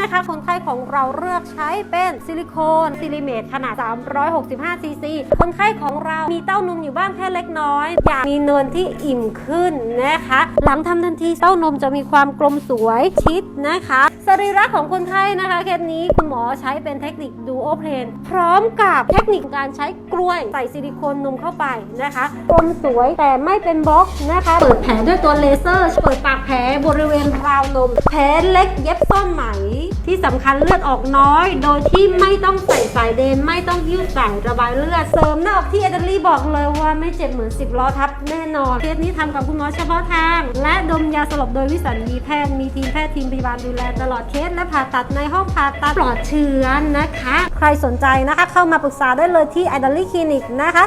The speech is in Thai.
นะคะ คนไข้ของเราเลือกใช้เป็นซิลิโคนซิลิเมตขนาด 365ซีซีคนไข้ของเรามีเต้านมอยู่บ้างแค่เล็กน้อย อยากมีเนินที่อิ่มขึ้นนะคะ หลังทำทันทีเต้านมจะมีความกลมสวยชิดนะคะสรีระของคนไข้นะคะเคสนี้คุณหมอใช้เป็นเทคนิคดูโอเพนพร้อมกับเทคนิคการใช้กล้วยใส่ซิลิโคนนมเข้าไปนะคะกลมสวยแต่ไม่เป็นบล็อกนะคะ เปิดแผลด้วยตัวเลเซอร์ เปิดปากแผลบริเวณราวนม แผลเล็กเย็บซ่อนไหมที่สำคัญเลือดออกน้อย โดยที่ไม่ต้องใส่สายเดน ไม่ต้องยิ้วสายระบายเลือด เสริมหน้าอกที่เอเดลี่บอกเลยว่าไม่เจ็บเหมือน10ล้อทับแน่นอนเคสนี้ทำกับคุณหมอเฉพาะทาง และดมยาสลบโดยวิสัญญีแพทย์มีทีมแพทย์ทีมพยาบาลดูแลตลอดเคสและผ่าตัดในห้องผ่าตัดปลอดเชื้อนะคะ ใครสนใจนะคะ เข้ามาปรึกษาได้เลยที่ i d a l y Clinic นะคะ